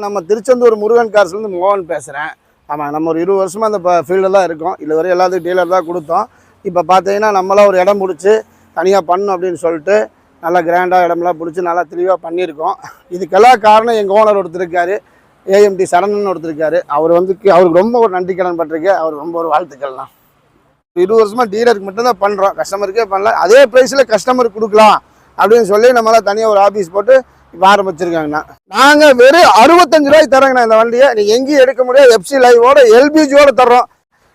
நம்ம திருச்செந்தூர் முருகன் கார்ஸ்லேருந்து மோகன் பேசுகிறேன் ஆமாம் நம்ம ஒரு இருபது வருஷமாக அந்த ஃபீல்டில் தான் இருக்கோம். இது வரை எல்லாத்துக்கும் டீலர் தான் கொடுத்தோம். இப்போ பார்த்தீங்கன்னா நம்மளாம் ஒரு இடம் பிடிச்சி தனியாக பண்ணும் அப்படின்னு சொல்லிட்டு நல்லா கிராண்டாக இடம்லாம் பிடிச்சி நல்லா தெளிவாக பண்ணியிருக்கோம். இதுக்கெல்லாம் காரணம் எங்கள் ஓனர் ஒருத்தர் இருக்கார். ஏஎம்டி சரணன் ஒருத்தர் அவர் வந்து அவருக்கு ரொம்ப ஒரு நன்றி கடன் பட்டிருக்கேன் அவர் ரொம்ப ஒரு வாழ்த்துக்கள்லாம் இருபது வருஷமாக டீலருக்கு மட்டும்தான் பண்ணுறோம் கஸ்டமருக்கே பண்ணல. அதே ப்ரைஸில் கஸ்டமருக்கு கொடுக்கலாம் அப்படின்னு சொல்லி நம்மளாம் தனியாக ஒரு ஆஃபீஸ் போட்டு இப்போ ஆரம்பிச்சிருக்காங்கண்ணா நாங்கள் வெறும் அறுபத்தஞ்சு ரூபாய்க்கு தரோங்கண்ணா இந்த வண்டியை. நீங்கள் எங்கேயும் எடுக்க முடியாது. எஃப்சி லைவோட எல்பிஜியோட தர்றோம்.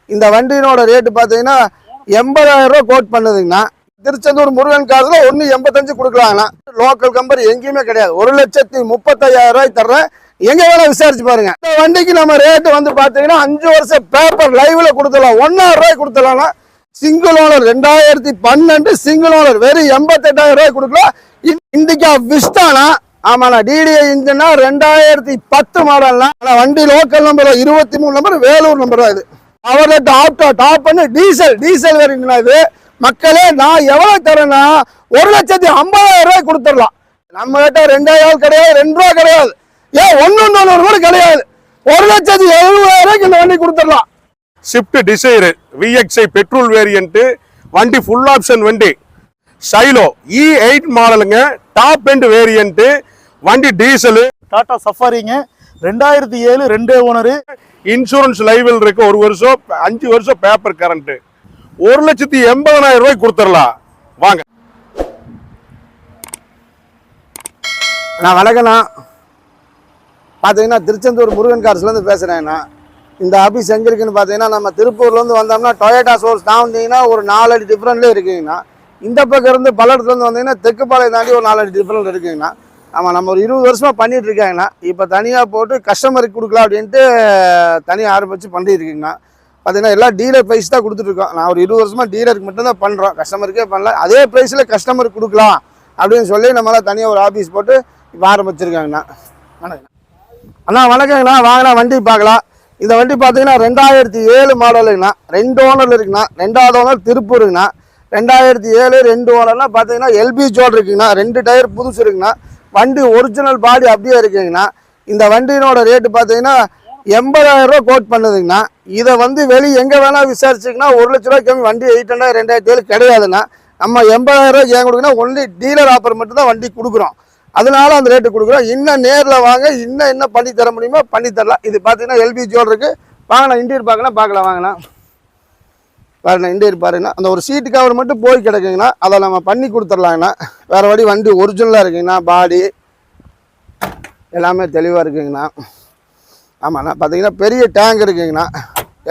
இந்த வண்டியினோட ரேட்டு பார்த்தீங்கன்னா எண்பதாயிரம் ரூபா கோட் பண்ணுதுங்கண்ணா. திருச்செந்தூர் முருகன் காரில் ஒன்று எண்பத்தஞ்சு கொடுக்கலாங்கண்ணா. லோக்கல் கம்பெனி எங்கேயுமே கிடையாது. ஒரு லட்சத்தி முப்பத்தையாயிரம் ரூபாய் தர்றேன். எங்க வேணா விசாரிச்சு பாருங்க. இந்த வண்டிக்கு நம்ம ரேட்டு வந்து பாத்தீங்கன்னா அஞ்சு வருஷம் பேப்பர் லைவ்ல கொடுத்துடலாம். ஒன்னாயிரம் ரூபாய் கொடுத்துடலாம் சிங்கிள் ஓனர் ரெண்டாயிரத்தி பன்னெண்டு சிங்கிள் ஓனர் வெறும் எண்பத்தெட்டாயிரம் ரூபாய் கொடுக்கலாம். இண்டிகா விஸ்தானா ஆமாண்ணா டிடிஐ இன்ஜின்னா ரெண்டாயிரத்தி பத்து மாடல்னா ஆனால் வண்டி லோக்கல் நம்பர் இருபத்தி மூணு நம்பர் வேலூர் நம்பர் தான் இது அவர் டாப் டாப் பண்ணி டீசல் டீசல் வேறுங்கண்ணா இது. மக்களே நான் எவ்வளோ தரேன்னா ஒரு லட்சத்தி ஐம்பதாயிரம் ரூபாய் கொடுத்துடலாம். நம்ம கிட்ட ரெண்டாயிரம் கிடையாது ரெண்டு ரூபா கிடையாது. ஏன் ஒன்று தொண்ணூறு கூட கிடையாது. ஒரு லட்சத்தி எழுபதாயிரம் ரூபாய்க்கு இந்த வண்டி கொடுத்துடலாம். Swift Dzire VXI petrol variant வண்டி ஃபுல் ஆப்ஷன் வண்டி. சைலோ இ எயிட் மாடலுங்க டாப் எண்ட் வேரியண்ட்டு வண்டி டீசலு. டாடா சஃபாரிங்க. ரெண்டாயிரத்தி ஏழு ரெண்டே ஓனரு. இன்சூரன்ஸ் லைவில் இருக்கு. ஒரு வருஷம் அஞ்சு வருஷம் பேப்பர் கரண்ட் ஒரு லட்சத்தி எண்பதனாயிரம் ரூபாய் கொடுத்துடலாம். வாங்க. நான் வணக்கண்ணா பார்த்தீங்கன்னா திருச்செந்தூர் முருகன் கார்ஸ்லேருந்து பேசுகிறேண்ணா இந்த ஆஃபீஸ் எங்கே இருக்குன்னு பார்த்தீங்கன்னா நம்ம திருப்பூர்லேருந்து வந்தோம்னா டொயேட்டா சோர்ஸ் தான் வந்தீங்கன்னா ஒரு நாலு அடி டிஃப்ரெண்ட்லேயே இருக்குங்கண்ணா. இந்த பக்கம் இருந்து பல்லடத்துலேருந்து வந்தீங்கன்னா தெக்குப்பாளையம் தாண்டி ஒரு நாலு அடி டிஃப்ரெண்ட் இருக்குங்கண்ணா. ஆமாம் நம்ம ஒரு இருபது வருஷமாக பண்ணிகிட்டு இருக்காங்கண்ணா. இப்போ தனியாக போட்டு கஸ்டமருக்கு கொடுக்கலாம் அப்படின்ட்டு தனியாக ஆரம்பித்து பண்ணிட்டு இருக்கீங்கண்ணா. பார்த்தீங்கன்னா எல்லாம் டீலர் ப்ரைஸ் தான் கொடுத்துட்ருக்கோம் நான் ஒரு இருபது வருஷமாக டீலருக்கு மட்டும்தான் பண்ணுறோம் கஸ்டமருக்கே பண்ணல. அதே ப்ரைஸில் கஸ்டமருக்கு கொடுக்கலாம் அப்படின்னு சொல்லி நம்மளாம் தனியாக ஒரு ஆஃபீஸ் போட்டு இப்போ ஆரம்பிச்சிருக்காங்கண்ணா. வணக்கம். அண்ணா வணக்கங்கண்ணா. வாங்கண்ணா வண்டி பார்க்கலாம். இந்த வண்டி பார்த்தீங்கன்னா ரெண்டாயிரத்தி ஏழு மாடலுங்கண்ணா. ரெண்டு ஓனர் இருக்குண்ணா. ரெண்டாவது ஓனர் திருப்பூருங்கண்ணா. ரெண்டாயிரத்தி ஏழு ரெண்டு ஓனர்னால் பார்த்தீங்கன்னா எல்பி ஜோல் இருக்குங்கண்ணா. ரெண்டு டயர் புதுசு இருக்குண்ணா வண்டி ஒரிஜினல் பாடி அப்படியே இருக்குங்கண்ணா இந்த வண்டியினோட ரேட்டு பார்த்தீங்கன்னா எண்பதாயிரம் ரூபா கோட் பண்ணுதுங்கண்ணா. இதை வந்து வெளியே எங்கே வேணால் விசாரிச்சிங்கன்னா ஒரு லட்ச ரூபா கம்மி வண்டி எயிட் ஹண்ட்ரட் ரெண்டாயிரத்தி ஏழு கிடையாதுண்ணா. நம்ம எண்பதாயிரம் ரூபாய்க்கு ஏன் கொடுக்குன்னா ஒன்லி டீலர் ஆஃபர் மட்டும் தான் வண்டி கொடுக்குறோம். அதனால அந்த ரேட்டு கொடுக்குறோம். இன்னும் நேரில் வாங்க இன்னும் என்ன பண்ணி தர முடியுமோ பண்ணி தரலாம். இது பார்த்தீங்கன்னா எல்பிஜியோடு இருக்கு. வாங்கண்ணா இன்டீரியர் பார்க்கலாம் பார்க்கலாம் வாங்கண்ணா. பாருண்ணா இன்டீரியர் பாருங்கண்ணா அந்த ஒரு சீட்டு கவர் மட்டும் போய் கிடக்குங்கண்ணா அதை நம்ம பண்ணி கொடுத்துர்லாங்கண்ணா வேறு வழி வண்டி ஒரிஜினலாக இருக்குங்கண்ணா பாடி எல்லாமே தெளிவாக இருக்குங்கண்ணா. ஆமாண்ணா பார்த்தீங்கன்னா பெரிய டேங்க் இருக்குங்கண்ணா.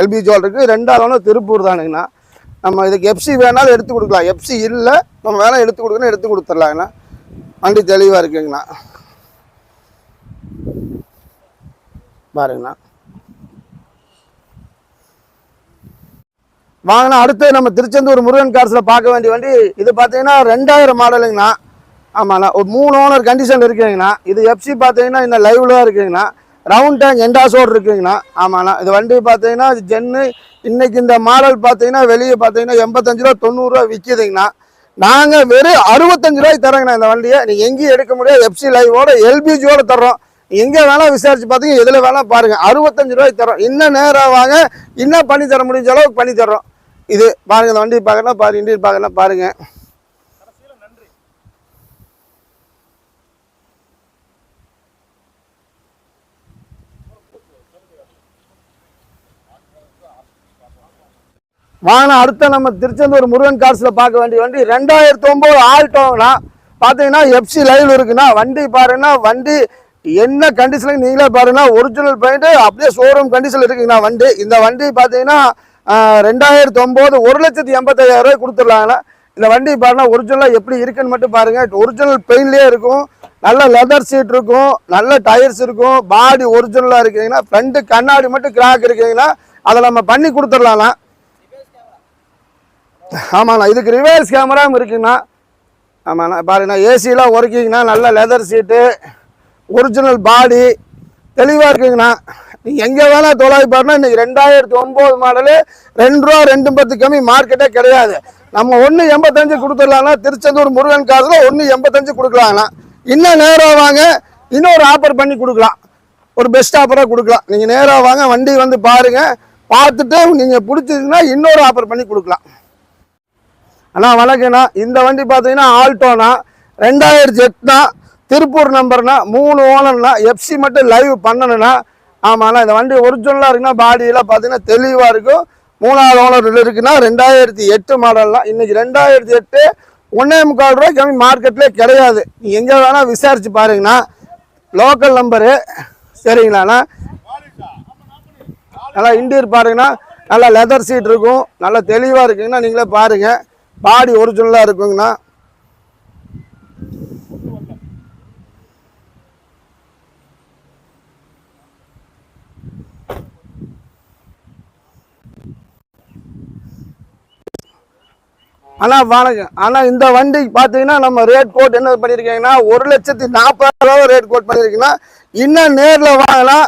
எல்பிஜியோல் இருக்குது ரெண்டாவது திருப்பூர் தானுங்கண்ணா. நம்ம இதுக்கு எஃப்சி வேணாலும் எடுத்து கொடுக்கலாம். எஃப்சி இல்லை நம்ம வேணால் எடுத்து கொடுக்கணும் எடுத்து கொடுத்துர்லாங்கண்ணா வண்டி தெளிவாக இருக்குங்கண்ணா. பாருங்கண்ணா. வாங்கினா அடுத்து நம்ம திருச்செந்தூர் முருகன் கார்ஸில் பார்க்க வேண்டிய வண்டி. இது பார்த்தீங்கன்னா ரெண்டாயிரம் மாடலுங்கண்ணா. ஆமாண்ணா ஒரு மூணு ஓனர் கண்டிஷன் இருக்குங்கண்ணா. இது எஃப்சி பார்த்தீங்கன்னா இந்த லைவ்ல இருக்குங்கண்ணா. ரவுண்ட் டேங்க் எண்டாசோடு இருக்குங்கண்ணா. ஆமாண்ணா இது வண்டி பார்த்தீங்கன்னா இது ஜென்னு இன்றைக்கி இந்த மாடல் பார்த்தீங்கன்னா வெளியே பார்த்தீங்கன்னா எண்பத்தஞ்சு ரூபா தொண்ணூறுரூவா விற்கிதுங்கண்ணா நாங்கள் வெறும் அறுபத்தஞ்சு ரூபாய்க்கு தரோங்கண்ணா இந்த வண்டியை. நீங்கள் எங்கேயும் எடுக்க முடியாது எஃப்சி லைவோட எல்பிஜியோட தர்றோம். எங்கே வேணால் விசாரிச்சு பார்த்தீங்க எதில் வேணால் பாருங்கள் அறுபத்தஞ்சு ரூபாய்க்கு தரோம் இன்னும் நேராக வாங்க இன்னும் பண்ணி தர முடிஞ்ச அளவுக்கு பண்ணி தர்றோம். இது பாருங்க இந்த வண்டி பார்க்கலாம் பாரு இண்டியன் பார்க்கலாம் பாருங்க. வாங்க அடுத்த நம்ம திருச்செந்தூர் முருகன் காசில் பார்க்க வேண்டிய வண்டி ரெண்டாயிரத்தி ஒம்பது ஆல்டோங்கண்ணா பார்த்தீங்கன்னா எஃப்சி லைவ் இருக்குண்ணா. வண்டி பாருங்கன்னா வண்டி என்ன கண்டிஷன் நீங்களே பாருங்கன்னா ஒரிஜினல் பாயிண்ட்டு அப்படியே ஷோரூம் கண்டிஷனில் இருக்குங்கண்ணா வண்டி. இந்த வண்டி பார்த்தீங்கன்னா ரெண்டாயிரத்தி ஒம்பது ஒரு லட்சத்தி எண்பத்தாயிரம் ரூபாய் கொடுத்துடலாங்கண்ணா இந்த வண்டி பாருன்னா ஒரிஜினலாக எப்படி இருக்குன்னு மட்டும் பாருங்கள் ஒரிஜினல் பெயின்லேயே இருக்கும். நல்ல லெதர் சீட் இருக்கும். நல்ல டயர்ஸ் இருக்கும். பாடி ஒரிஜினலாக இருக்குங்கன்னா ஃப்ரண்ட்டு கண்ணாடி மட்டும் கிராக் இருக்குங்கன்னா அதை நம்ம பண்ணி கொடுத்துடலாம்ண்ணா. ஆமாண்ணா இதுக்கு ரிவர்ஸ் கேமராவும் இருக்குங்கண்ணா. ஆமாண்ணா பாருங்கண்ணா ஏசிலாம் ஒர்க்கிங்கண்ணா. நல்ல லெதர் சீட்டு ஒரிஜினல் பாடி தெளிவாக இருக்குங்கண்ணா. நீ எங்கே வேணால் தொள்ளாயிரம் பாருன்னா இன்றைக்கி ரெண்டாயிரத்தி ஒம்பது மாடலு ரெண்டு ரூபா ரெண்டு பத்து கம்மி மார்க்கெட்டே கிடையாது. நம்ம ஒன்று எண்பத்தஞ்சு கொடுத்துடலாம்னா திருச்செந்தூர் முருகன் காசில் ஒன்று எண்பத்தஞ்சு கொடுக்கலாம்னா இன்னும் நேராக வாங்க இன்னொரு ஆஃபர் பண்ணி கொடுக்கலாம். ஒரு பெஸ்ட் ஆஃபராக கொடுக்கலாம். நீங்கள் நேராக வாங்க வண்டி வந்து பாருங்க. பார்த்துட்டு நீங்கள் பிடிச்சிருக்குன்னா இன்னொரு ஆஃபர் பண்ணி கொடுக்கலாம். அண்ணா வணக்கண்ணா இந்த வண்டி பார்த்தீங்கன்னா ஆல்டோனா ரெண்டாயிரத்தி எட்டுனா திருப்பூர் நம்பர்னா மூணு ஓனர்னா எஃப்சி மட்டும் லைவ் பண்ணணும்னா ஆமாண்ணா இந்த வண்டி ஒரிஜினலாக இருக்குன்னா பாடியெல்லாம் பார்த்தீங்கன்னா தெளிவாக இருக்கும். மூணாவது ஓனர் இருக்குன்னா ரெண்டாயிரத்தி எட்டு மாடல்லாம் இன்னைக்கு ரெண்டாயிரத்தி எட்டு ஒன்றே முக்கால் ரூபாய் கம்மி மார்க்கெட்லேயே கிடையாது. நீ எங்கே வேணால் விசாரித்து பாருங்கண்ணா. லோக்கல் நம்பரு சரிங்களாண்ணா? நல்லா இண்டியர் பாருங்கண்ணா. நல்லா லெதர் சீட் இருக்கும். நல்லா தெளிவாக இருக்குங்கண்ணா நீங்களே பாருங்கள் பாடி ஒரிஜினலாக இருக்குங்கண்ணா. அண்ணா வணக்கம் ஆனால் இந்த வண்டி பார்த்தீங்கன்னா நம்ம ரேட் கோட் என்ன பண்ணியிருக்கீங்கன்னா ஒரு லட்சத்தி நாற்பதாயிரம் ரேட் கோட் பண்ணியிருக்கீங்கன்னா இன்னும் நேரில் வாங்கலாம்.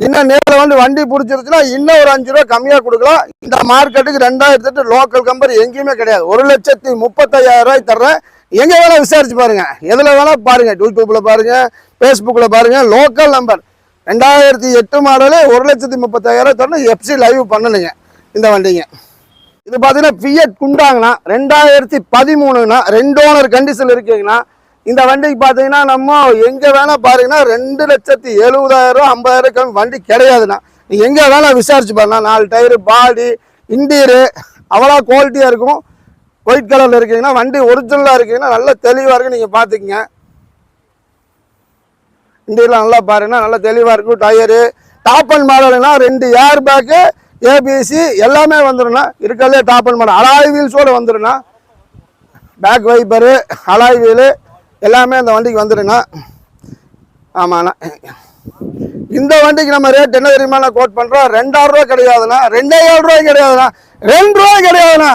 இன்னும் நேரில் வந்து வண்டி பிடிச்சிருச்சுன்னா இன்னும் ஒரு அஞ்சு ரூபா கம்மியாக கொடுக்கலாம். இந்த மார்க்கெட்டுக்கு ரெண்டாயிரத்தி எட்டு லோக்கல் கம்பெனி எங்கேயுமே கிடையாது. ஒரு லட்சத்தி முப்பத்தையாயிரம் ரூபாய் தர்றேன். எங்கே வேணால் விசாரிச்சு பாருங்கள் எதில் வேணால் பாருங்கள் யூடியூப்பில் பாருங்கள் ஃபேஸ்புக்கில் பாருங்கள் லோக்கல் நம்பர் ரெண்டாயிரத்தி எட்டு மாடலே ஒரு லட்சத்தி முப்பத்தாயிரம் தரணும் எஃப்சி லைவ் பண்ணலைங்க இந்த வண்டிங்க. இது பார்த்தீங்கன்னா ஃபியட் குண்டாங்கண்ணா. ரெண்டாயிரத்தி பதிமூணுங்கண்ணா. ரெண்டு ஓனர் கண்டிஷன் இருக்குங்கண்ணா. இந்த வண்டிக்கு பார்த்தீங்கன்னா நம்ம எங்கே வேணால் பாருங்கன்னா ரெண்டு லட்சத்தி எழுபதாயிரம் ஐம்பதாயிரம் கம்மி வண்டி கிடையாதுண்ணா. நீங்கள் எங்கே வேணால் விசாரிச்சு பாருண்ணா. நாலு டயரு பாடி இண்டியரு அவ்வளோ குவாலிட்டியாக இருக்கும். ஒயிட் கலரில் இருக்கீங்கன்னா வண்டி ஒரிஜினலாக இருக்கீங்கன்னா நல்ல தெளிவாக இருக்கு நீங்கள் பார்த்துக்குங்க இன்டீரியர்லாம் நல்லா பாருங்கன்னா நல்லா தெளிவாக இருக்கும் டயரு டாப் அண்ட் மாடல்னா ரெண்டு ஏர் பேக்கு ஏபிசி எல்லாமே வந்துடும்னா இருக்கிறதுலே டாப் அண்ட் மாடல் அலாய் வீல்ஸோடு வந்துடும்னா பேக் வைப்பரு அலாய் வீலு எல்லாமே அந்த வண்டிக்கு வந்துடுங்க ஆமாண்ணா. இந்த வண்டிக்கு நம்ம ரேட் என்ன தெரியுமா நான் கோட் பண்ணுறோம் ரெண்டாயிரம் ரூபா கிடையாதுண்ணா. ரெண்டே ஏழு ரூபாய் கிடையாதுண்ணா. ரெண்டு ரூபாய் கிடையாதுண்ணா.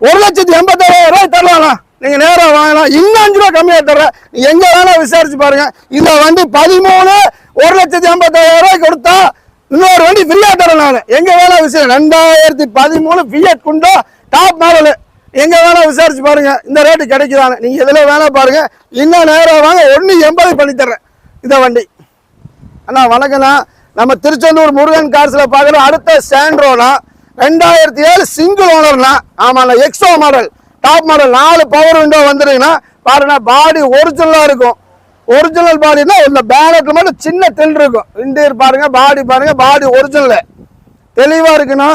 ஒரு லட்சத்தி எண்பத்தாயிரம் ரூபாய் தரலாம்ண்ணா. நீங்கள் நேராக வாங்கலாம். இன்னும் அஞ்சு ரூபா கம்மியாக தர்றேன். எங்கே வேணால் விசாரிச்சு பாருங்கள் இந்த வண்டி பதிமூணு ஒரு லட்சத்தி எண்பத்தாயிரம் ரூபாய் கொடுத்தா இன்னொரு வண்டி ஃப்ரீயா தரேன் நான். எங்கே வேணால் விஷயம் ரெண்டாயிரத்தி பதிமூணு ஃபியட் குண்டோ டாப் மாடலு எங்கே வேணால் விசாரிச்சு பாருங்க. இந்த ரேட்டு கிடைக்குதானு நீங்கள் எதுல வேணால் பாருங்க. இன்னும் நேரம் வாங்க ஒன்று எண்பது பண்ணி தர்றேன். இந்த வண்டி. அண்ணா வணக்கண்ணா நம்ம திருச்செந்தூர் முருகன் கார்ஸில் பார்க்குற அடுத்த சாண்ட்ரோனா ரெண்டாயிரத்தி ஏழு சிங்கிள் ஓனர்னா ஆமாண்ணா எக்ஸோ மாடல் டாப் மாடல் நாலு பவர் விண்டோ வந்துருங்கன்னா பாருண்ணா பாடி ஒரிஜினலாக இருக்கும். ஒரிஜினல் பாடினா இந்த பேனட்ல மட்டும் சின்ன தெல் இருக்கும். இன்டீரியர் பாருங்க பாடி பாருங்க பாடி ஒரிஜினல் தெளிவாக இருக்குண்ணா.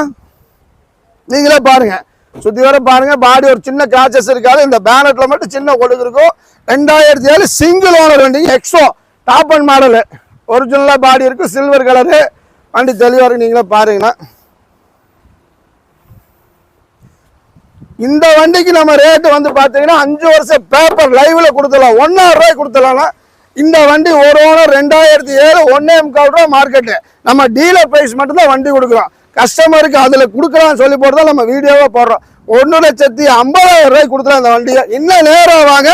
நீங்களே பாருங்க. சுத்தி வர பாருங்க பாடி ஒரு சின்ன கிராச்சஸ் இருக்காது. இந்த பேனட்ல மட்டும் சின்ன கொடுக்கு இருக்கும். ரெண்டாயிரத்தி ஏழு சிங்கிள் ஓனர் வண்டி எக்ஸோ டாப் அண்ட் மாடலு ஒரிஜினலாக பாடி இருக்கும் சில்வர் கலரு வண்டி தெளிவாக இருக்கு நீங்களே பாருங்கண்ணா. இந்த வண்டிக்கு நம்ம ரேட்டு வந்து பார்த்தீங்கன்னா அஞ்சு வருஷம் பேப்பர் லைவில் கொடுத்துடலாம். ஒன்றாயிரம் ரூபாய் கொடுத்துடலாம்னா இந்த வண்டி ஒரு ஓனர் ரெண்டாயிரத்தி ஏழு ஒன்னே முக்கால் ரூபா மார்க்கெட்டு நம்ம டீலர் ப்ரைஸ் மட்டும்தான் வண்டி கொடுக்குறோம். கஸ்டமருக்கு அதில் கொடுக்குறான்னு சொல்லி போட்டு தான் நம்ம வீடியோவாக போடுறோம். ஒன்று லட்சத்தி ஐம்பதாயிரம் ரூபாய் கொடுத்துருவோம் அந்த வண்டியை. இன்னும் நேராக வாங்க.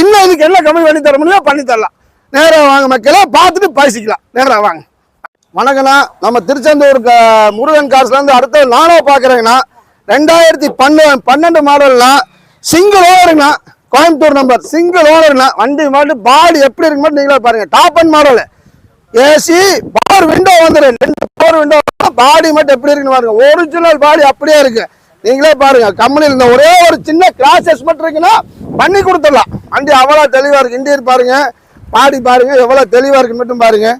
இன்னும் இதுக்கு என்ன கம்மி பண்ணி தர முடியுமோ பண்ணி தரலாம். நேராக வாங்க மக்களே பார்த்துட்டு பேசிக்கலாம். நேராக வாங்க. வணக்கண்ணா நம்ம திருச்செந்தூர் முருகன் காசுலேருந்து அடுத்த நானோ பார்க்குறேங்கண்ணா. ரெண்டாயிரத்தி பன்னு பன்னெண்டு மாடல்னா சிங்கிள் ஓனருங்கண்ணா கோயம்புத்தூர் நம்பர் சிங்கிள் ஓனர் வண்டி மட்டும் பாடி எப்படி இருக்கு மட்டும் நீங்களே பாருங்க. Top end model AC power window வந்துடும் ரெண்டு பவர் விண்டோ பாடி மட்டும் எப்படி இருக்குன்னு பாருங்க. ஒரிஜினல் பாடி அப்படியே இருக்கு. நீங்களே பாருங்க. கம்பெனியில் இருந்த ஒரே ஒரு சின்ன கிராசஸ் மட்டும் இருக்குன்னா பண்ணி கொடுத்துடலாம். வண்டி அவ்வளோ தெளிவாக இருக்கு. இண்டியர் பாருங்க. பாடி பாருங்க. எவ்வளோ தெளிவாக இருக்குன்னு மட்டும் பாருங்க.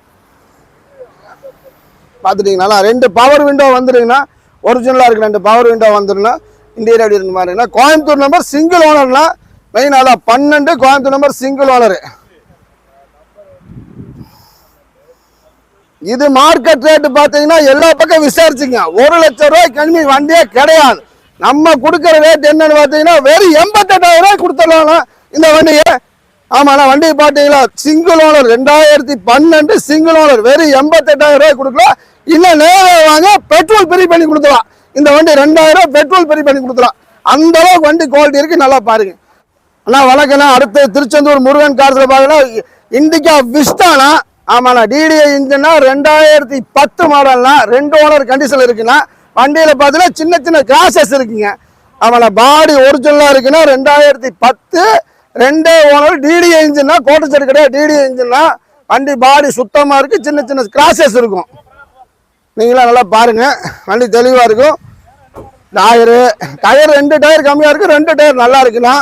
பார்த்துட்டீங்களா ரெண்டு பவர் விண்டோ வந்துடுங்கன்னா ஒரிஜினலாக இருக்கு. ரெண்டு பவர் விண்டோ வந்துருன்னா இண்டியர் அப்படி இருக்கு பாருங்கன்னா கோயம்புத்தூர் நம்பர் சிங்கிள் ஓனர்னா மெயின் அதான் பன்னெண்டு கோயம்புத்தூர் நம்பர் சிங்கிள் ஓனரு இது மார்க்கெட் ரேட்டு பார்த்தீங்கன்னா எல்லா பக்கம் விசாரிச்சுங்க. ஒரு லட்சம் ரூபாய் கம்மி வண்டியே கிடையாது. நம்ம கொடுக்குற ரேட் என்னன்னு பார்த்தீங்கன்னா வெறும் எண்பத்தெட்டாயிரம் ரூபாய் கொடுத்துடலாம் இந்த வண்டியை. ஆமாண்ணா வண்டி பார்த்தீங்களா? சிங்கிள் ஓனர் ரெண்டாயிரத்தி பன்னெண்டு சிங்கிள் ஓனர் வெறும் எண்பத்தெட்டாயிரம் ரூபாய் கொடுக்கலாம் இன்னும் நேரம் வாங்க பெட்ரோல் ஃப்ரீ பண்ணி கொடுத்துலாம் இந்த வண்டி ரெண்டாயிரம் ரூபாய் பெட்ரோல் ஃப்ரீ பண்ணி கொடுத்துலாம் அந்த அளவுக்கு வண்டி குவாலிட்டி இருக்கு நல்லா பாருங்க. அண்ணா வணக்கண்ணா அடுத்து திருச்செந்தூர் முருகன் காலத்தில் பார்த்தீங்கன்னா இண்டிகா விஸ்டானா ஆமாண்ணா டிடிஐ இன்ஜினா ரெண்டாயிரத்தி பத்து மாடல்னா ரெண்டு ஓனர் கண்டிஷன் இருக்குண்ணா. வண்டியில் பார்த்தீங்கன்னா சின்ன சின்ன கிராசஸ் இருக்குங்க. ஆமாண்ணா பாடி ஒரிஜினலாக இருக்குன்னா ரெண்டாயிரத்தி பத்து. ரெண்டே ஓனர் டிடிஐ இன்ஜின்னா கோட்டச்சேரி கிடையாது. டிடிஐ இன்ஜின்னா வண்டி பாடி சுத்தமாக இருக்குது சின்ன சின்ன கிராசஸ் இருக்கும். நீங்களாம் நல்லா பாருங்கள் வண்டி தெளிவாக இருக்கும். டயரு டயர் ரெண்டு டயர் கம்மியாக இருக்குது ரெண்டு டயர் நல்லா இருக்குண்ணா.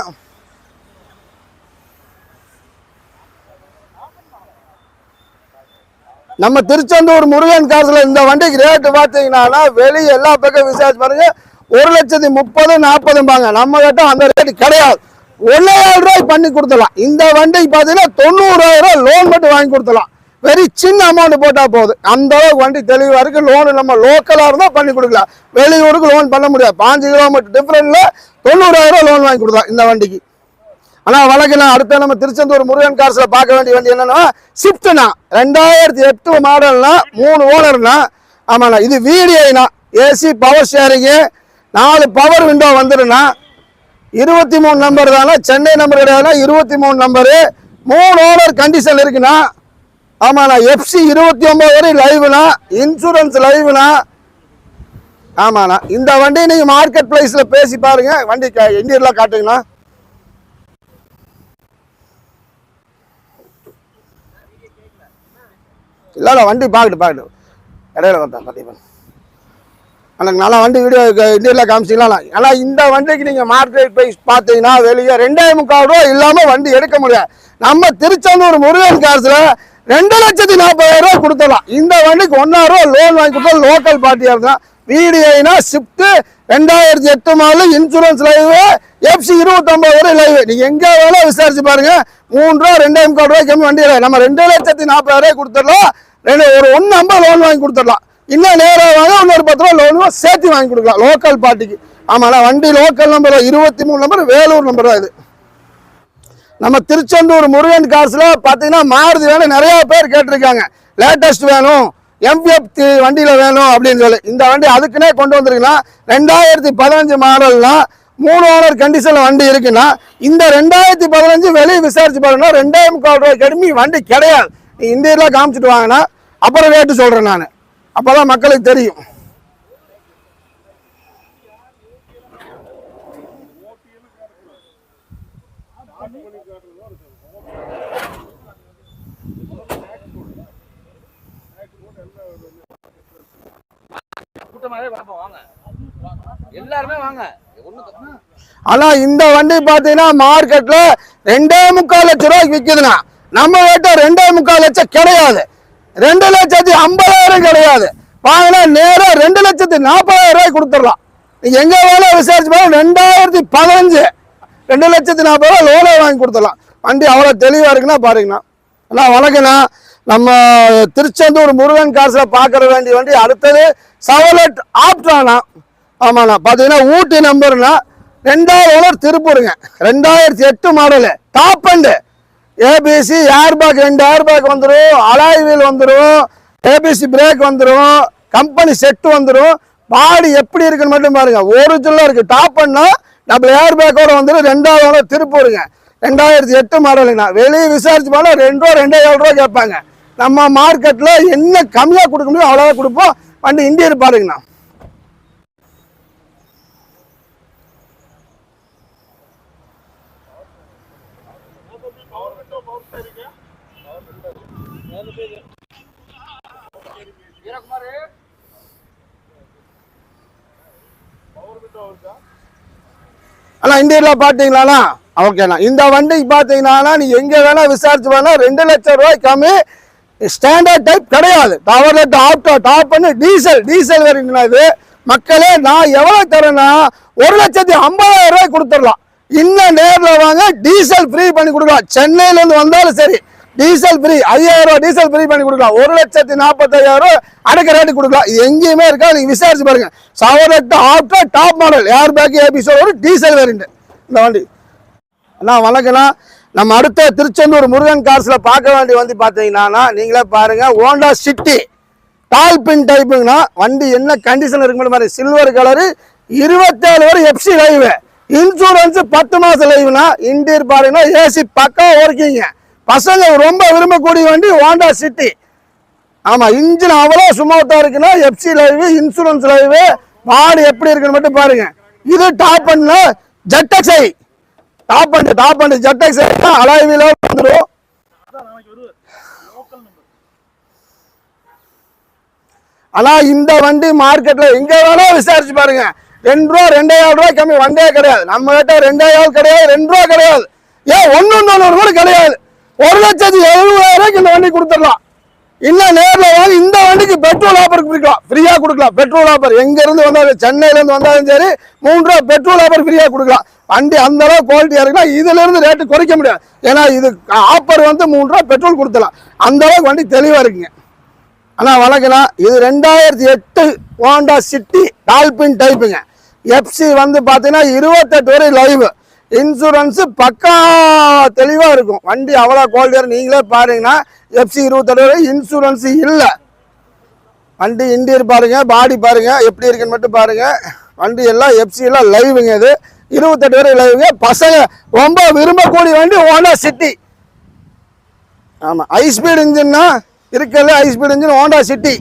நம்ம திருச்செந்தூர் முருகன் காசுல இந்த வண்டிக்கு ரேட்டு பார்த்தீங்கன்னா வெளியே எல்லா பக்கம் விசாரிச்சு பாருங்க. ஒரு லட்சத்தி முப்பது நாற்பதும்பாங்க நம்ம கிட்ட அந்த ரேட்டு கிடையாது. ஒன்னேழு ரூபாய் பண்ணி கொடுத்தலாம் இந்த வண்டிக்கு பார்த்தீங்கன்னா தொண்ணூறாயிரம் ரூபாய் லோன் மட்டும் வாங்கி கொடுத்தலாம் வெரி சின்ன அமௌண்ட் போட்டால் போதும். அந்த அளவுக்கு வண்டி தெளிவாக இருக்குது லோனு நம்ம லோக்கலாக இருந்தால் பண்ணி கொடுக்கலாம். வெளியூருக்கு லோன் பண்ண முடியாது. பாஞ்சு கிலோமீட்டர் டிஃபரன்ட்ல தொண்ணூறாயிரம் ரூபா லோன் வாங்கி கொடுக்கலாம் இந்த வண்டிக்கு. ஆனா வழக்கெல்லாம் அடுத்த நம்ம திருச்செந்தூர் முருகன் கார்ஸில் பார்க்க வேண்டிய வண்டி என்னன்னா ஷிஃப்ட்னா ரெண்டாயிரத்தி எட்டு மாடல்னா மூணு ஓனர்னா ஆமாண்ணா இது வீடியோனா ஏசி பவர் ஷேரிங்கு நாலு பவர் விண்டோ வந்துடுண்ணா இருபத்தி மூணு நம்பர் தானே சென்னை நம்பர் கிடையாதுனா இருபத்தி மூணு நம்பரு மூணு ஓனர் கண்டிஷன் இருக்குண்ணா. ஆமாண்ணா எஃப்சி இருபத்தி ஒம்பது வரை லைவ்னா இன்சூரன்ஸ் லைவ்னா ஆமாண்ணா இந்த வண்டி நீங்கள் மார்க்கெட் ப்ரைஸில் பேசி பாருங்கள் வண்டி இந்தியர்லாம் காட்டுங்கண்ணா. இல்லை இல்லை வண்டி பார்க்கட்டு பார்க்கட்டு இடையில வந்தேன் பார்த்தீங்க எனக்கு நல்லா வண்டி வீடியோ இந்தியில் காமிச்சிக்கலாம் ஆனால் இந்த வண்டிக்கு நீங்கள் மார்க்கெட் ப்ரைஸ் பார்த்தீங்கன்னா வெளியே ரெண்டே முக்கால் ரூபா இல்லாமல் வண்டி எடுக்க முடியாது. நம்ம திருச்செந்தூர் முருகன் காசுல ரெண்டு லட்சத்தி நாற்பதாயிரம் ரூபா கொடுத்துடலாம். இந்த வண்டிக்கு ஒன்றாயிரம் ரூபா லோன் வாங்கி கொடுத்தா லோக்கல் பார்ட்டியாக இருந்தால் விடிஐனா ஷிஃப்ட்டு ரெண்டாயிரத்தி எட்டு மாதம் இன்சூரன்ஸ் லைவு எஃப்சி இருபத்தொம்பது வரை லைவு நீங்கள் எங்கே வேணால் விசாரிச்சு பாருங்க. மூணு ரூபா ரெண்டே முக்கால் ரூபாய்க்கு கம்மி வண்டி இல்லை. நம்ம ரெண்டு லட்சத்தி நாற்பதாயிரம் ரூபாய் கொடுத்துடலாம். ரெண்டு ஒரு ஒன்று ஐம்பது லோன் வாங்கி கொடுத்துடலாம். இன்னும் நேராக வாங்க இன்னொரு பத்து ரூபா லோனும் சேர்த்து வாங்கி கொடுக்கலாம். லோக்கல் பார்ட்டிக்கு ஆமாண்ணா வண்டி லோக்கல் நம்பர் இருபத்தி மூணு நம்பர் வேலூர் நம்பர் தான் இது. நம்ம திருச்செந்தூர் முருகன் காசில் பார்த்தீங்கன்னா மாறுதி வேணும் நிறைய பேர் கேட்டிருக்காங்க. லேட்டஸ்ட் வேணும். எம்எஃப் வண்டியில் வேணும் அப்படின்னு சொல்லி. இந்த வண்டி அதுக்குன்னே கொண்டு வந்திருக்குன்னா ரெண்டாயிரத்தி பதினஞ்சு மாடல்னா மூணு ஓனர் கண்டிஷனில் வண்டி இருக்குன்னா இந்த ரெண்டாயிரத்தி பதினஞ்சு வெளியே விசாரிச்சு பாருங்கன்னா ரெண்டாயிரம் முக்கால் ரூபாய் கடுமி வண்டி கிடையாது. நீ இந்தியெல்லாம் காமிச்சிட்டு வாங்கினா அப்புறம் ரேட்டு சொல்றேன் நான். அப்பதான் மக்களுக்கு தெரியும். ஆனா இந்த வண்டி பாத்தீங்கன்னா மார்க்கெட்ல ரெண்டே முக்கால் லட்சம் ரூபாய்க்கு விக்குதுண்ணா. நம்ம கிட்ட ரெண்டே முக்கால் லட்சம் கிடையாது. ரெண்டு லட்சத்தி ஐம்பதாயிரம் கிடையாது. வாங்கினா நேராக ரெண்டு லட்சத்தி நாற்பதாயிரம் ரூபாய் கொடுத்துடலாம். நீங்கள் எங்கே வேலை விசாரிச்சு பாருங்க ரெண்டாயிரத்தி பதினஞ்சு ரெண்டு லட்சத்தி நாற்பது ரூபா லோனே வாங்கி கொடுத்துடலாம். வண்டி அவ்வளோ தெளிவாக இருக்குன்னா பாருங்கண்ணா. அண்ணா வணக்கண்ணா. நம்ம திருச்செந்தூர் முருகன் காசில் பார்க்கற வேண்டிய வண்டி அடுத்தது சவலட் ஆப்டானா ஆமாண்ணா. பார்த்தீங்கன்னா ஊட்டி நம்பர்னா ரெண்டாயிரம் ஓனர் திருப்பூருங்க. ரெண்டாயிரத்தி எட்டு model top and ABC air bag ரெண்டு ஏர் பேக் வந்துடும் அலாய் வீல் வந்துடும் ஏபிசி பிரேக் வந்துடும் கம்பெனி செட்டு வந்துடும் பாடி எப்படி இருக்குன்னு மட்டும் பாருங்க. ஒரிஜினலாக இருக்கு. டாப் பண்ணா டபுள் ஏர் பேக்கோட வந்துடும் ரெண்டாவது திருப்பூருங்க ரெண்டாயிரத்தி எட்டு மாடலுங்கண்ணா வெளியே விசாரிச்சு போனால் ரெண்டு ரூபா ரெண்டே ஏழு ரூபா கேட்பாங்க. நம்ம மார்க்கெட்டில் என்ன கம்மியாக கொடுக்க முடியும் அவ்வளோதான் கொடுப்போம். வண்டி இந்தியர் பாருங்கண்ணா. அண்ணா இந்தியரில் பார்த்தீங்களாண்ணா ஓகேண்ணா இந்த வண்டிக்கு பார்த்தீங்கன்னா நீ எங்கே வேணா விசாரிச்சு வேணா ரெண்டு லட்சம் ரூபாய் கம்மி. ஸ்டாண்டர்ட் டைப் கிடையாது. டவர் லெட் ஆப்டோ டாப் பண்ணி டீசல் டீசல் வேறுங்கண்ணா இது. மக்களே நான் எவ்வளோ தரேன்னா ஒரு லட்சத்தி ஐம்பதாயிரம் ரூபாய் கொடுத்துடலாம். இன்னும் நேரில் வாங்க. டீசல் ஃப்ரீ பண்ணி கொடுக்கலாம். சென்னையிலேருந்து வந்தாலும் சரி. டீசல் ஃப்ரீ ஐயாயிரம் ரூபாய் டீசல் ஃப்ரீ பண்ணி கொடுக்கலாம். ஒரு லட்சத்தி நாற்பத்தையாயிரம் ரூபாய் அடக்க ரேட்டு கொடுக்கலாம். இது எங்கேயுமே இருக்கா நீங்க விசாரிச்சு பாருங்க. சவரட் after top model air bag ஏபிசோட ஒரு டீசல் வேரியண்ட் இந்த வண்டி. அண்ணா வணக்கம்ண்ணா. நம்ம அடுத்த திருச்செந்தூர் முருகன் கார்ஸ்ல பார்க்க வேண்டிய வந்து பார்த்தீங்கன்னா நீங்களே பாருங்க. ஹோண்டா சிட்டி டால் பின் டைப்புங்கண்ணா வண்டி என்ன கண்டிஷன் இருக்கு மாதிரி சில்வர் கலரு இருபத்தேழு வரை எஃப்சி லைவு இன்சூரன்ஸ் பத்து மாசம் லைவ்னா இண்டியர் பாருங்கன்னா ஏசி பக்கம் ஓர்க்கிங்க பசங்க ரொம்ப விரும்பக்கூடிய வண்டி ஹோண்டா சிட்டி ஆமாம் இன்ஜின் அவ்வளோ சுமோட்டாக இருக்குன்னா FC live insurance live body எப்படி இருக்குன்னு மட்டும் பாருங்க. இது டாப் பண்ண ஜெட்டக்ஸை டாப் பண்ணு டாப் பண்ணு ஜெட்டக்ஸை அலாய்வில வந்துடும் ஆனால் இந்த வண்டி மார்க்கெட்டில் எங்கே வேணாலும் விசாரிச்சு பாருங்கள் ரெண்டு ரூபா ரெண்டாயிரம் ரூபாய் கம்மி. வண்டியே கிடையாது. நம்ம கிட்ட ரெண்டாயிரம் கிடையாது ரெண்டு ரூபா கிடையாது. ஏன் ஒன்று தொண்ணூறு கூட கிடையாது? ஒரு லட்சத்தி எழுபதாயிரம் ரூபாய்க்கு இந்த வண்டி கொடுத்துடலாம். இன்னும் நேரில் வாங்கி இந்த வண்டிக்கு பெட்ரோல் ஆஃபர் கொடுக்கலாம். ஃப்ரீயாக கொடுக்கலாம். பெட்ரோல் ஆஃபர் எங்கேருந்து வந்தாலும் சென்னையிலேருந்து வந்தாலும் சரி மூணு ரூபா பெட்ரோல் ஆஃபர் ஃப்ரீயாக கொடுக்கலாம். வண்டி அந்த அளவு குவாலிட்டியாக இருக்கலாம் இதுலேருந்து ரேட்டு குறைக்க முடியாது. ஏன்னா இது ஆஃபர் வந்து மூணு ரூபா பெட்ரோல் கொடுத்துலாம் அந்த அளவுக்கு வண்டி தெளிவாக இருக்குங்க. ஆனால் வழக்கலாம் இது ரெண்டாயிரத்தி எட்டு ஹோண்டா சிட்டி டால்பின் டைப்புங்க எஃப்சி வந்து பார்த்தீங்கன்னா இருபத்தெட்டு வரை லைவ் இன்சூரன்ஸு பக்கா தெளிவாக இருக்கும். வண்டி அவ்வளோ குவாலிட்டியாக நீங்களே பாருங்கன்னா எஃப்சி இருபத்தெட்டு வரை இன்சூரன்ஸ் இல்லை. வண்டி இண்டியர் பாருங்கள் பாடி பாருங்கள் எப்படி இருக்குன்னு மட்டும் பாருங்கள் வண்டி எல்லாம் எஃப்சியெல்லாம் லைவுங்க இது. இருபத்தெட்டு வரை லைவுங்க பசங்க ரொம்ப விரும்பக்கூடிய வண்டி ஹோண்டா சிட்டி ஆமாம் ஹை ஸ்பீட் இன்ஜின்னா இருக்கிறதுல high speed engine Honda City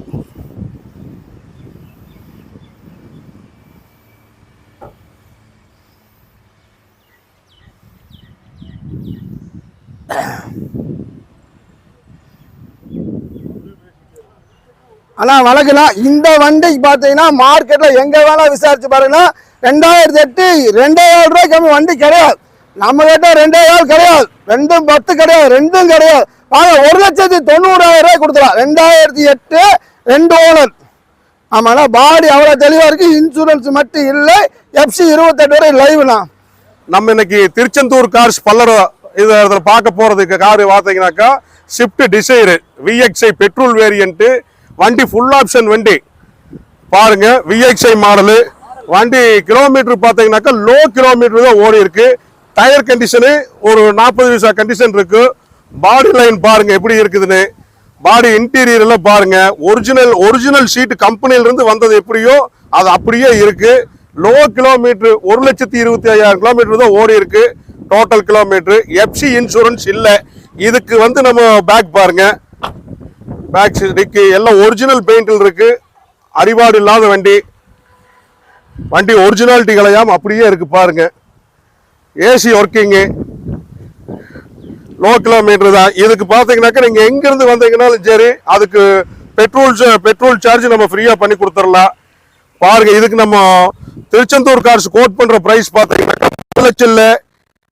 ஆனால் வழக்குலாம் இந்த வண்டிக்கு பார்த்தீங்கன்னா மார்க்கெட்டில் எங்கே வேணால் விசாரிச்சு பாருங்கன்னா ரெண்டாயிரத்தி எட்டு ரெண்டாயிரம் ரூபாய் கம்மி வண்டி கிடையாது. நம்ம கிட்ட ரெண்டாயிரம் கிடையாது. ரெண்டும் பத்து கிடையாது ரெண்டும் கிடையாது. வாங்க ஒரு லட்சத்தி தொண்ணூறாயிரம் ரூபாய் கொடுத்துலாம் ரெண்டாயிரத்தி எட்டு ரெண்டு ஓனர். ஆமாண்ணா பாடி அவ்வளோ தெளிவாக இருக்குது இன்சூரன்ஸ் மட்டும் இல்லை. எஃப்சி இருபத்தெட்டு வரை லைவ்ண்ணா நம்ம இன்னைக்கு திருச்செந்தூர் கார்ஸ் பல்லடம் இது இதில் பார்க்க போகிறதுக்கு காரு பார்த்தீங்கன்னாக்கா Swift Dzire VXI petrol variant வண்டி ஃபுல் ஆப்ஷன் வண்டி. பாருங்கள் விஎக்ஸ்ஐ மாடலு வண்டி கிலோமீட்டர் பார்த்தீங்கன்னாக்கா லோ கிலோமீட்டர் தான் ஓடி இருக்கு. டயர் கண்டிஷனு ஒரு நாற்பது விசா கண்டிஷன் இருக்குது பாடி லைன் பாருங்கள் எப்படி இருக்குதுன்னு. பாடி இன்டீரியர் எல்லாம் ஒரிஜினல் ஒரிஜினல் ஷீட் கம்பெனிலேருந்து வந்தது எப்படியோ அது அப்படியே இருக்குது லோ கிலோமீட்டர் ஒரு லட்சத்தி இருபத்தி ஐயாயிரம் கிலோமீட்டர் தான் ஓடி இருக்குது டோட்டல் கிலோமீட்டர் எஃப்சி இன்சூரன்ஸ் இல்லை. இதுக்கு வந்து நம்ம பேக் பாருங்க. பேக் டிக்கு எல்லாம் ஒரிஜினல் பெயிண்டில் இருக்கு. அறிவாடு இல்லாத வண்டி. வண்டி ஒரிஜினாலிட்டி கலையாம அப்படியே இருக்கு பாருங்க. ஏசி ஒர்க்கிங்கு லோ கிலோமீட்டர் தான். இதுக்கு பார்த்தீங்கன்னாக்கா நீங்கள் எங்கேருந்து வந்தீங்கனாலும் சரி அதுக்கு பெட்ரோல் பெட்ரோல் சார்ஜ் நம்ம ஃப்ரீயாக பண்ணி கொடுத்துடலாம். பாருங்க இதுக்கு நம்ம திருச்செந்தூர் கார்ஸ் கோட் பண்ணுற ப்ரைஸ் பார்த்தீங்கன்னாக்கா பத்து லட்சம் இல்லை.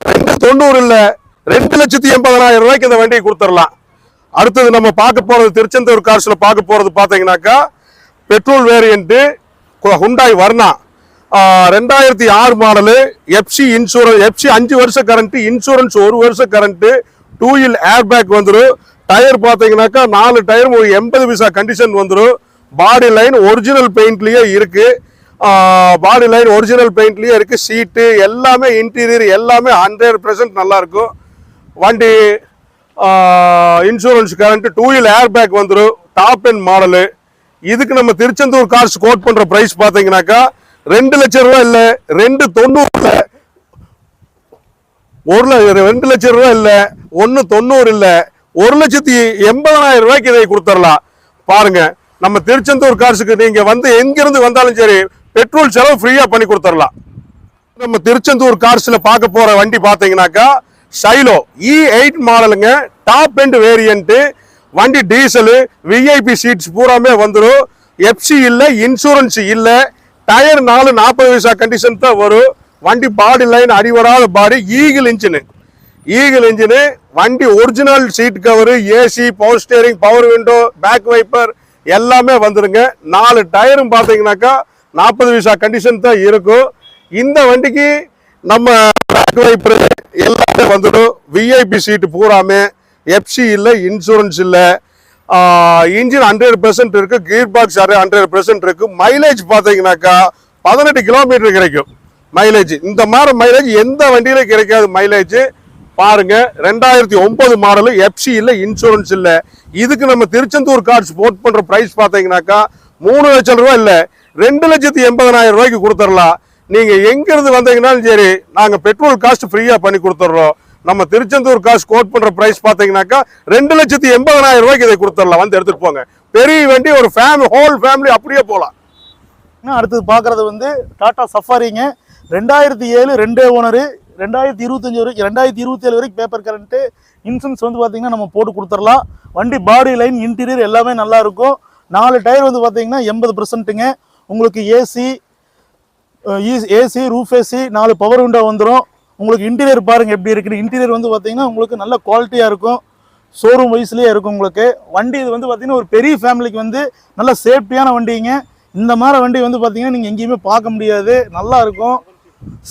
ரெண்டு தொண்ணூறு இல்லை ரெண்டு லட்சத்தி எண்பதாயிரம் ரூபாய்க்கு இந்த வண்டியை கொடுத்துடலாம். அடுத்தது நம்ம பார்க்க போகிறது திருச்செந்தூர் கார்ஸில் பார்க்க போகிறது பார்த்தீங்கன்னாக்கா பெட்ரோல் வேரியண்ட்டு ஹுண்டாய் வர்ணா ரெண்டாயிரத்தி ஆறு மாடலு எஃப்சி இன்சூரன்ஸ் எஃப்சி அஞ்சு வருஷம் கரண்ட் இன்சூரன்ஸ் ஒரு வருஷம் கரண்ட் டூ இல் ஏர் பேக் வந்துடும் டயர் பார்த்தீங்கன்னாக்கா நாலு டயர் ஒரு எண்பது விசா கண்டிஷன் வந்துடும் பாடி லைன் ஒரிஜினல் பெயிண்ட்லயே இருக்குது பாடி லைன் ஒரிஜினல் பெயிண்ட்லேயே இருக்குது சீட்டு எல்லாமே இன்டீரியர் எல்லாமே ஹண்ட்ரட் பர்சன்ட் நல்லாயிருக்கும் வண்டி insurance current two wheel air bag வந்துடும் டாப் எண்ட் மாடலு இதுக்கு நம்ம திருச்செந்தூர் கார்ஸ் கோட் பண்ணுற ப்ரைஸ் பார்த்தீங்கன்னாக்கா ரெண்டு லட்சம் ரூபா இல்லை ரெண்டு தொண்ணூறு இல்லை ஒரு ரெண்டு லட்சம் ரூபா இல்லை ஒன்று தொண்ணூறு இல்லை ஒரு லட்சத்தி எண்பதனாயிரம் ரூபாய்க்கு இதை கொடுத்துடலாம் பாருங்க நம்ம திருச்செந்தூர் கார்ஸுக்கு நீங்கள் வந்து எங்கேருந்து வந்தாலும் சரி பெட்ரோல் செலவு ஃப்ரீயா பண்ணி கொடுத்துடலாம். நம்ம திருச்செந்தூர் கார்ஸ்ல பார்க்க போற வண்டி பாத்தீங்கன்னாக்கா ஷைலோ இ எயிட் மாடலுங்க டாப் எண்ட் வேரியன்ட் வண்டி டீசலு விஐபி சீட்ஸ் பூராமே வந்துடும் எஃப்சி இல்லை இன்சூரன்ஸ் இல்லை. டயர் நாலு நாற்பது வயசா கண்டிஷன் தான் வரும். வண்டி body line அடிவராத body eagle engine eagle engine வண்டி original seat cover AC power steering power window back wiper எல்லாமே வந்துருங்க. நாலு டயரும் பார்த்தீங்கன்னாக்கா நாற்பது விசா கண்டிஷன் தான் இருக்கும். இந்த வண்டிக்கு நம்ம பேக் வைப்பர் எல்லாமே வந்துடும். விஐபி சீட்டு பூராமே. எஃப்சி இல்லை இன்சூரன்ஸ் இல்லை. இன்ஜின் ஹண்ட்ரட் பெர்சன்ட் இருக்குது கீர் பாக்ஸ் ஹண்ட்ரட் பெர்சன்ட் இருக்குது மைலேஜ் பார்த்தீங்கன்னாக்கா பதினெட்டு கிலோமீட்டர் கிடைக்கும். மைலேஜ் இந்த மாதிரி மைலேஜ் எந்த வண்டியிலும் கிடைக்காது மைலேஜ் பாருங்க. ரெண்டாயிரத்தி ஒன்பது மாடலு எஃப்சி இல்லை இன்சூரன்ஸ் இல்லை. இதுக்கு நம்ம திருச்செந்தூர் கார்டு ஸ்போர்ட் பண்ணுற ப்ரைஸ் பார்த்தீங்கன்னாக்கா மூணு லட்சம் ரூபா இல்லை. ரெண்டு லட்சத்தி எண்பதனாயிரம் ரூபாய்க்கு கொடுத்துடலாம். நீங்கள் எங்கேருந்து வந்தீங்கனாலும் சரி நாங்கள் பெட்ரோல் காஸ்ட் ஃப்ரீயாக பண்ணி கொடுத்துட்றோம். நம்ம திருச்செந்தூர் காசு கோட் பண்ணுற ப்ரைஸ் பார்த்தீங்கன்னாக்கா ரெண்டு லட்சத்தி எண்பதனாயிரம் ரூபாய்க்கு இதை கொடுத்துடலாம். வந்து எடுத்துகிட்டு போங்க. பெரிய வண்டி ஒரு ஃபேமிலி ஹோல் ஃபேமிலி அப்படியே போகலாம் இன்னும் அடுத்தது பார்க்குறது வந்து டாட்டா சஃபாரிங்க. ரெண்டாயிரத்தி ஏழு ரெண்டே ஓனரு ரெண்டாயிரத்தி இருபத்தஞ்சி வரைக்கும் ரெண்டாயிரத்தி இருபத்தி ஏழு வரைக்கும் பேப்பர் கரண்ட்டு இன்சூரன்ஸ் வந்து பார்த்தீங்கன்னா நம்ம போட்டு கொடுத்துடலாம். வண்டி பாடி லைன் இன்டீரியர் எல்லாமே நல்லா இருக்கும். நாலு டயர் வந்து பார்த்தீங்கன்னா எண்பது பர்சன்ட்டுங்க உங்களுக்கு ஏசி ஏசி ரூஃப் ஏசி நாலு பவர் விண்டோ வந்துடும் உங்களுக்கு இன்டீரியர் பாருங்கள் எப்படி இருக்குது இன்டீரியர் வந்து பார்த்தீங்கன்னா உங்களுக்கு நல்ல குவாலிட்டியாக இருக்கும். ஷோரூம் வயசுலேயே இருக்கும் உங்களுக்கு. வண்டி இது வந்து பார்த்தீங்கன்னா ஒரு பெரிய ஃபேமிலிக்கு வந்து நல்ல சேஃப்டியான வண்டிங்க. இந்த மாதிரி வண்டி வந்து பார்த்தீங்கன்னா நீங்கள் எங்கேயுமே பார்க்க முடியாது. நல்லா இருக்கும்.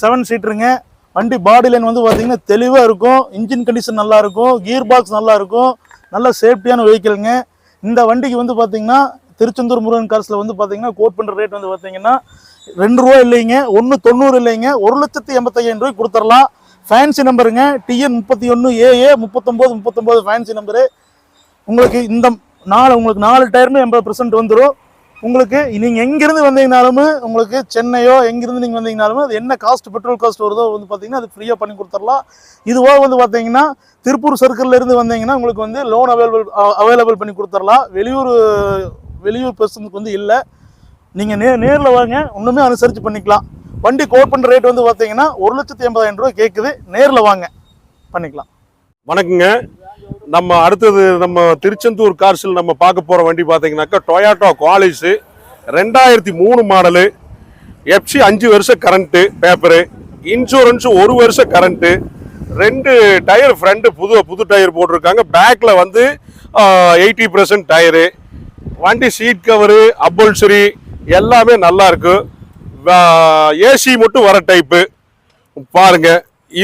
செவன் சீட்டருங்க வண்டி பாடி லைன் வந்து பார்த்தீங்கன்னா தெளிவாக இருக்கும். இன்ஜின் கண்டிஷன் நல்லாயிருக்கும் கியர் பாக்ஸ் நல்லாயிருக்கும் நல்ல சேஃப்டியான வெஹிக்கிள்ங்க இந்த வண்டிக்கு வந்து பார்த்தீங்கன்னா திருச்செந்தூர் முருகன் கார்ஸில் வந்து பார்த்தீங்கன்னா கோட் பண்ணுற ரேட் வந்து பார்த்தீங்கன்னா ரெண்டு ரூபா இல்லைங்க ஒன்று தொண்ணூறு இல்லைங்க ஒரு லட்சத்தி எண்பத்தையாயிரம் ரூபாய்க்கு கொடுத்துடலாம். ஃபேன்சி நம்பருங்க டிஎன் முப்பத்தி ஒன்று ஏஏ முப்பத்தொம்போது முப்பத்தொம்போது ஃபேன்சி நம்பரு உங்களுக்கு இந்த நாலு உங்களுக்கு நாலு டயருமே எண்பது பர்சன்ட் வந்துடும் உங்களுக்கு நீங்கள் எங்கேருந்து வந்தீங்கனாலுமே உங்களுக்கு சென்னையோ எங்கேருந்து நீங்கள் வந்தீங்கனாலுமே அது என்ன காஸ்ட் பெட்ரோல் காஸ்ட் வருதோ வந்து பார்த்தீங்கன்னா அது ஃப்ரீயாக பண்ணி கொடுத்துடலாம். இதுவோ வந்து பார்த்தீங்கன்னா திருப்பூர் சர்க்கிளில் இருந்து வந்தீங்கன்னா உங்களுக்கு வந்து லோன் அவைலபிள் அவைலபிள் பண்ணி கொடுத்துடலாம். வெளியூர் வெளியூர் பர்சனுக்கு வந்து இல்லை. நீங்கள் நே நேரில் வாங்க ஒன்றுமே அனுசரித்து பண்ணிக்கலாம். வண்டி கோட் பண்ணுற ரேட் வந்து பார்த்தீங்கன்னா ஒரு லட்சத்தி எண்பதாயிரம் ரூபாய் கேட்குது நேரில் வாங்க பண்ணிக்கலாம். வணக்கங்க. நம்ம அடுத்தது நம்ம திருச்செந்தூர் கார்ஸில் நம்ம பார்க்க போகிற வண்டி பார்த்தீங்கன்னாக்கா டொயாட்டோ குவாலிஸு ரெண்டாயிரத்தி மூணு மாடலு எஃப்சி அஞ்சு வருஷம் கரண்ட்டு பேப்பரு இன்சூரன்ஸும் ஒரு வருஷம் கரண்ட்டு ரெண்டு டயர் ஃப்ரண்ட்டு புது புது டயர் போட்டிருக்காங்க. பேக்கில் வந்து எயிட்டி பர்சன்ட் டயரு வண்டி சீட் கவரு அப்பல்சரி எல்லாமே நல்லா இருக்கு. ஏசி மட்டும் வர டைப்பு பாருங்க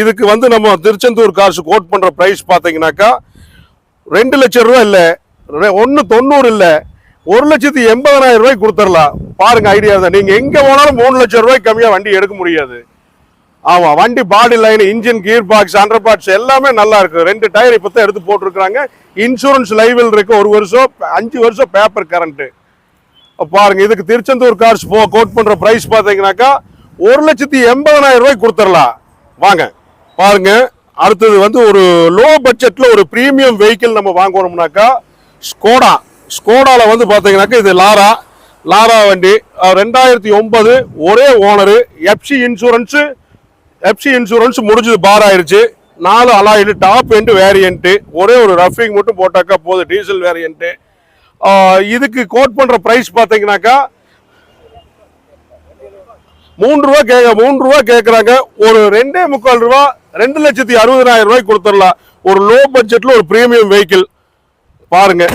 இதுக்கு வந்து நம்ம திருச்செந்தூர் காசு கோட் பண்ற பிரைஸ் பார்த்தீங்கன்னாக்கா ரெண்டு லட்சம் ரூபா இல்லை. ஒன்று தொண்ணூறு இல்லை. ஒரு லட்சத்தி எண்பதனாயிரம் ரூபாய்க்கு கொடுத்துடலாம் பாருங்க ஐடியா தான். நீங்க எங்க போனாலும் மூணு லட்சம் ரூபாய்க்கு கம்மியா வண்டி எடுக்க முடியாது. ஆமா வண்டி body line engine gear box under parts எல்லாமே நல்லா இருக்கு. ரெண்டு டயர் இப்போ தான் எடுத்து போட்டிருக்காங்க இன்சூரன்ஸ் லைவில் இருக்கு. ஒரு வருஷம் அஞ்சு வருஷம் பேப்பர் கரண்ட் பாருங்க இதுக்கு திருச்செந்தூர் கார்ஸ் போ கோட் பண்ற பிரைஸ் பார்த்தீங்கன்னாக்கா ஒரு லட்சத்தி எண்பதனாயிரம் ரூபாய் கொடுத்துடலாம். வாங்க பாருங்க. அடுத்தது வந்து ஒரு லோ பட்ஜெட்ல ஒரு பிரீமியம் வெஹிக்கிள் நம்ம வாங்கணும்னாக்கா ஸ்கோடா ஸ்கோடால வந்து பாத்தீங்கன்னாக்கா இது லாரா லாரா வண்டி. ரெண்டாயிரத்தி ஒன்பது ஒரே owner FC insurance FC insurance முடிஞ்சது பார் ஆயிடுச்சு. நாலு அலாயில் டாப் எண்டு வேரியண்ட்டு ஒரே ஒரு ரஃபிங் மட்டும் போட்டாக்கா போதும் டீசல் வேரியண்ட்டு இதுக்கு கோட் பண்ற பிரைஸ் பாத்தீங்கன்னாக்கா மூன்று ரூபா கேட்க மூன்று ரூபா கேட்குறாங்க ஒரு ரெண்டே முக்கால் ரூபா ரெண்டு லட்சத்தி அறுபதாயிரம் ரூபாய்க்கு கொடுத்துடலாம். ஒரு லோ பட்ஜெட்ல ஒரு ப்ரீமியம் வெஹிக்கிள் பாருங்க.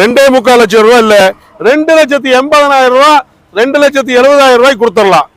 ரெண்டே முக்கால் லட்சம் ரூபா இல்லை. ரெண்டு லட்சத்தி எண்பதனாயிரம் ரூபா ரெண்டு லட்சத்தி எழுபதாயிரம் ரூபாய்க்கு கொடுத்துடலாம்.